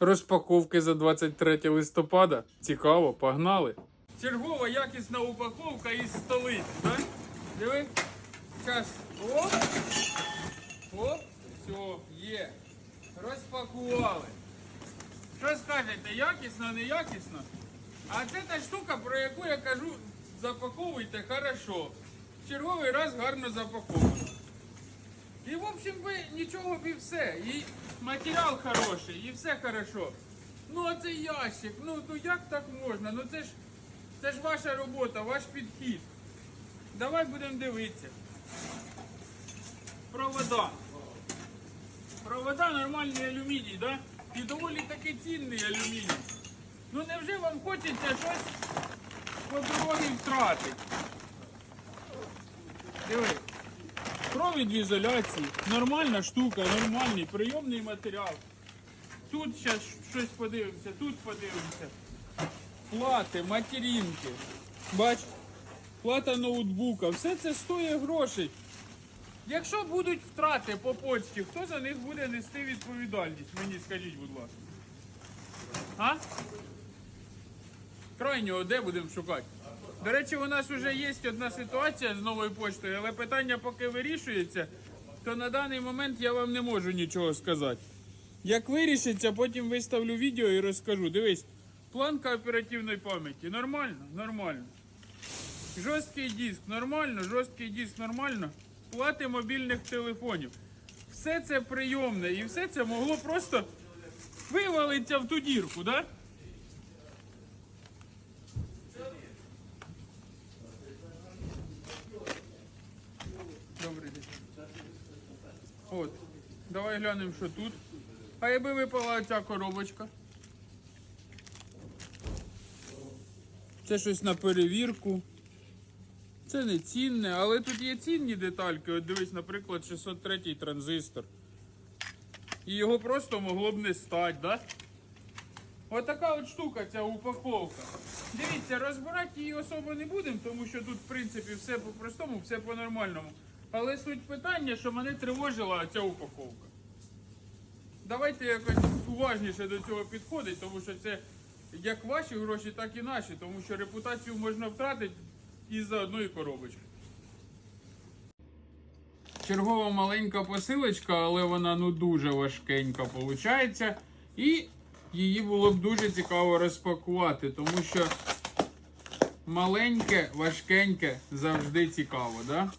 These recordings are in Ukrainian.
Розпаковки за 23 листопада. Цікаво, погнали. Чергова якісна упаковка із столиці, так? Диви. Зараз. Оп. Оп. Все, є. Розпакували. Що скажете, якісно, не якісно? А це та штука, про яку я кажу, запаковуйте хорошо. Черговий раз гарно запаковано. І в общем би нічого б і все. І матеріал хороший, і все хорошо. Ну а це ящик, ну, ну як так можна? Ну це ж це ж ваша робота, ваш підхід. Давай будемо дивитися. Провода. Провода нормальний алюміній, да? І доволі таки цінний алюміній. Ну невже вам хочеться щось по дорозі втратити? Диви. Провід в ізоляції, нормальна штука, нормальний прийомний матеріал. Тут зараз щось подивимося, тут подивимося. Плати, материнки. Бач, плата ноутбука, все це стоїть грошей. Якщо будуть втрати по почті, хто за них буде нести відповідальність? Мені скажіть, будь ласка. А? Крайнього де будемо шукати? До речі, у нас вже є одна ситуація з новою поштою, але питання поки вирішується, то на даний момент я вам не можу нічого сказати. Як вирішиться, потім виставлю відео і розкажу. Дивись, планка оперативної пам'яті. Нормально? Нормально. Жорсткий диск нормально, жорсткий диск нормально. Плати мобільних телефонів. Все це прийомне і все це могло просто вивалитися в ту дірку? Да? От. Давай глянемо, що тут. А якби випала ця коробочка. Це щось на перевірку. Це не цінне, але тут є цінні детальки. От дивись, наприклад, 603 транзистор. І його просто могло б не стати, да? Отака от штука, ця упаковка. Дивіться, розбирати її особо не будемо, тому що тут, в принципі, все по-простому, все по-нормальному. Але суть питання, що мене тривожила ця упаковка. Давайте якось уважніше до цього підходити, тому що це як ваші гроші, так і наші, тому що репутацію можна втратити із-за одної коробочки. Чергова маленька посилочка, але вона ну дуже важкенька виходить. І її було б дуже цікаво розпакувати, тому що маленьке, важкеньке завжди цікаво, да?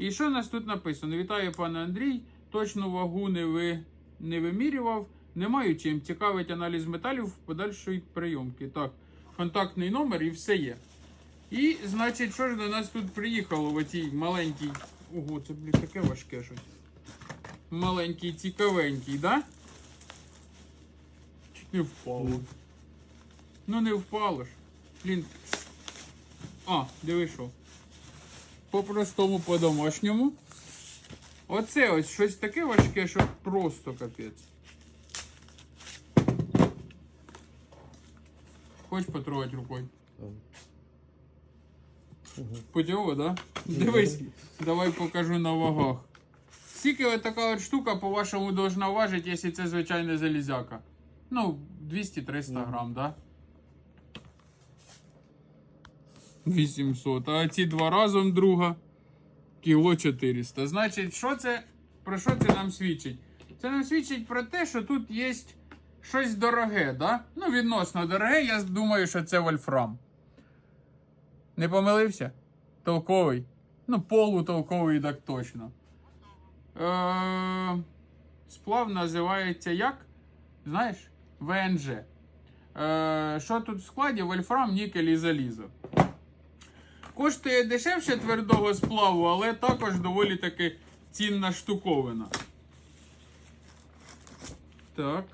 І що у нас тут написано? Вітаю, пане Андрій. Точну вагу не, ви, не вимірював. Не маю чим. Цікавить аналіз металів в подальшої прийомки. Так, контактний номер і все є. І, значить, що ж до нас тут приїхало в оцій маленькій. Ого, це, блін, таке важке щось. Маленький, цікавенький, да? Чуть не впало. Ну не впало ж. Блін. А, диви що. По-простому, по-домашньому. Оце ось щось таке важке, що просто капець. Хочеш потрогати рукою? Путьово, да? Дивись, давай покажу на вагах. Скільки от така от штука, по-вашому, должна важити, якщо це звичайна залізяка? Ну, 200-300 грам, да? 800. А ці два разом друга кіло 400. Значить, що це, про що це нам свідчить? Це нам свідчить про те, що тут є щось дороге, да? Ну, відносно дороге, я думаю, що це вольфрам. Не помилився? Толковий. Ну, полутолковий, так точно. Е- сплав називається як? Знаєш? ВНЖ. Е- що тут в складі? Вольфрам, нікель і залізо. Коштує дешевше твердого сплаву, але також доволі таки цінна штуковина. Так.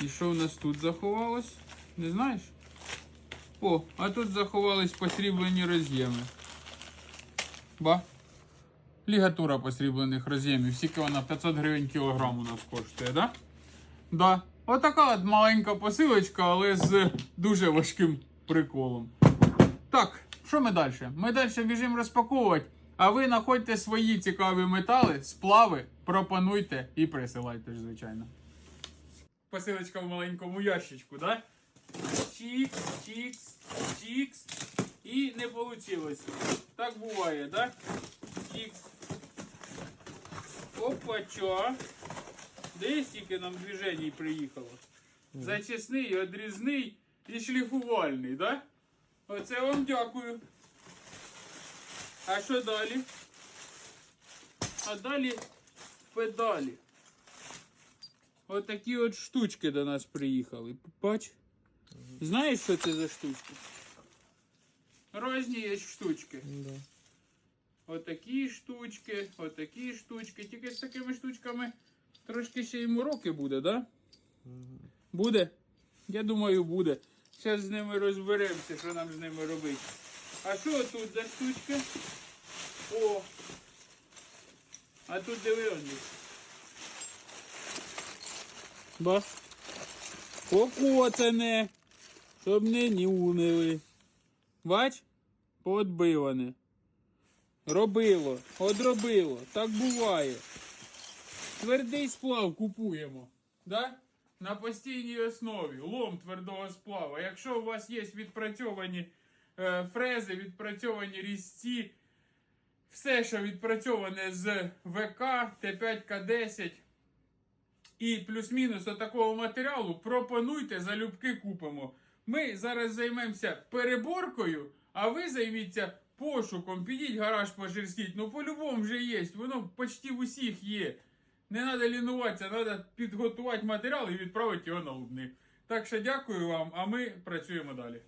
І що в нас тут заховалось? Не знаєш? О, а тут заховались посріблені роз'єми. Ба. Лігатура посріблених роз'ємів. Скільки вона 500 гривень кілограм у нас коштує, да? Да. Отака от маленька посилочка, але з дуже важким приколом. Так, що ми далі? Ми далі біжимо розпаковувати, а ви знаходьте свої цікаві метали, сплави, пропонуйте і присилайте ж, звичайно. посилочка в маленькому ящичку, да? Чікс, чікс, чікс. І не вийшло. Так буває, да? Чікс. Опача. Десь тільки нам движень приїхало. Зачисний, одрізний і шліфувальний, да? Оце вам дякую. А що далі? А далі педалі. Отакі от штучки до нас приїхали. Бач? Знаєш, що це за штучки? Різні є штучки. Да. Отакі штучки, отакі штучки. Тільки з такими штучками трошки ще й мороки буде, да? Буде? Я думаю, буде. Зараз з ними розберемося, що нам з ними робити. А що тут за штучки? О! А тут диви он. Ба. Покоцане. Щоб не нюнили. Бач? Подбиване. Робило, одробило. Так буває. Твердий сплав купуємо. Да? На постійній основі. Лом твердого сплава. Якщо у вас є відпрацьовані е, фрези, відпрацьовані різці, все, що відпрацьоване з ВК, Т5К10 і плюс-мінус такого матеріалу, пропонуйте, залюбки купимо. Ми зараз займемося переборкою, а ви займіться пошуком. Підіть гараж пошерстіть. Ну, по-любому вже є. Воно почти в усіх є. Не треба лінуватися, треба підготувати матеріал і відправити його на лубни. Так що дякую вам, а ми працюємо далі.